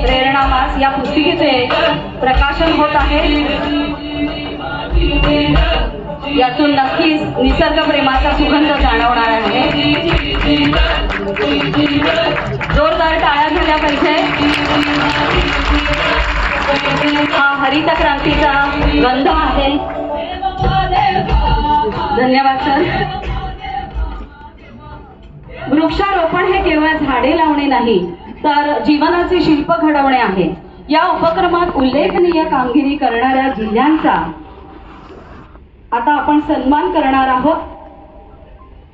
प्रेरणा या पुस्तिकेचे प्रकाशन होत आहे. यातून नक्कीच निसर्ग प्रेमाचा सुगंध जाणवणार आहे. जोरदार टाळ्या झाल्या पाहिजे. हरित क्रांतीचा गंध आहे. धन्यवाद सर वृक्षारोपण हे केवळ झाडे लावणे नाही तर जीवनाचे शिल्प घडवणे आहे. या उपक्रमात उल्लेखनीय कामगिरी करणाऱ्या जिल्ह्यांचा आता आपण सन्मान करणार आहोत.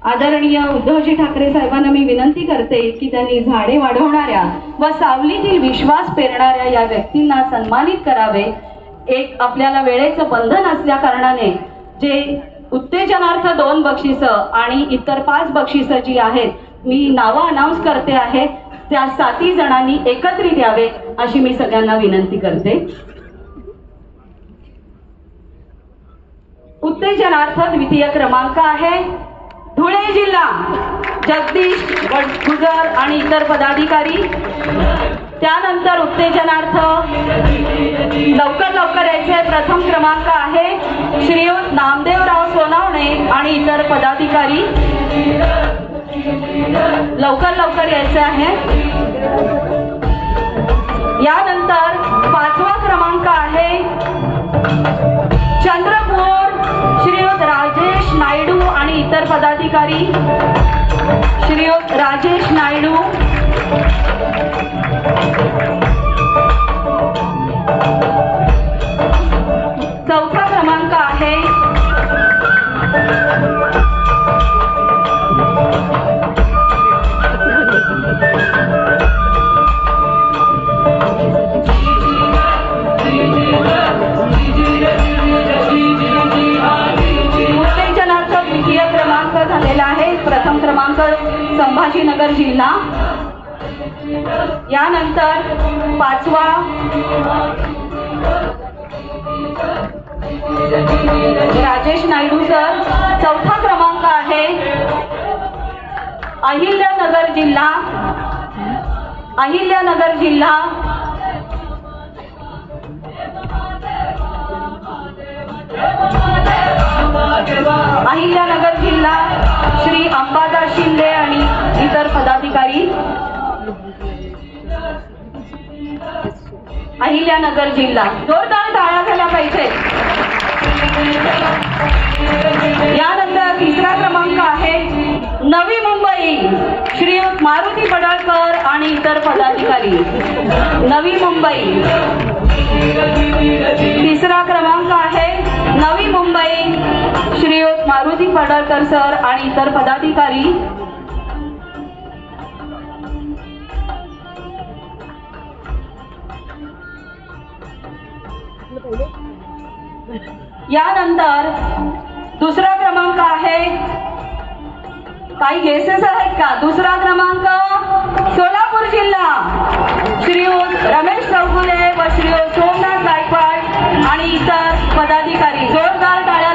आदरणीय उद्धवजी ठाकरे साहेबांना मी विनंती करते की त्यांनी झाडे वाढवणाऱ्या व सावलीतील विश्वास पेरणाऱ्या या व्यक्तींना सन्मानित करावे. एक आपल्याला वेळेचं बंधन असल्या कारणाने जे उत्तेजनार्थ दोन बक्षिसं आणि इतर पाच बक्षिसं जी आहेत मी नावं अनाऊन्स करते आहे. त्या साती जणांनी एकत्रित यावे अशी मी सगळ्यांना विनंती करते. उत्तेजनार्थ द्वितीय क्रमांक आहे. धुळे जिल्हा जगदीश गुजर आणि इतर पदाधिकारी. त्यानंतर उत्तेजनार्थ लवकर लवकर यायचे. प्रथम क्रमांक आहे श्रीयुत नामदेवराव सोनावणे आणि इतर पदाधिकारी. लवकर लवकर यायचे आहे. यानंतर पदाधिकारी प्रथम क्रमांक संभाजीनगर जिल्हा. यानंतर पाचवा राजेश नायडू सर. चौथा क्रमांक आहे अहिल्यानगर जिल्हा. अहिल्यानगर जिल्हा अहिल्यानगर जिल्हा. जोरदार टाळ्या झाल्या पाहिजे. यानंतर तिसरा क्रमांक आहे नवी मुंबई. श्रीयुत मारुती पडळकर आणि इतर पदाधिकारी. नवी मुंबई. तिसरा क्रमांक आहे नवी मुंबई. श्रीयुत मारुती पडळकर सर आणि इतर पदाधिकारी. यानंतर दुसरा क्रमांक आहे. काही गेसेस आहेत का? दुसरा क्रमांक सोलापूर जिल्हा. श्री रमेश चौगुले व श्री सोमनाथ गायकवाड आणि इतर पदाधिकारी. जोरदार टाळ्या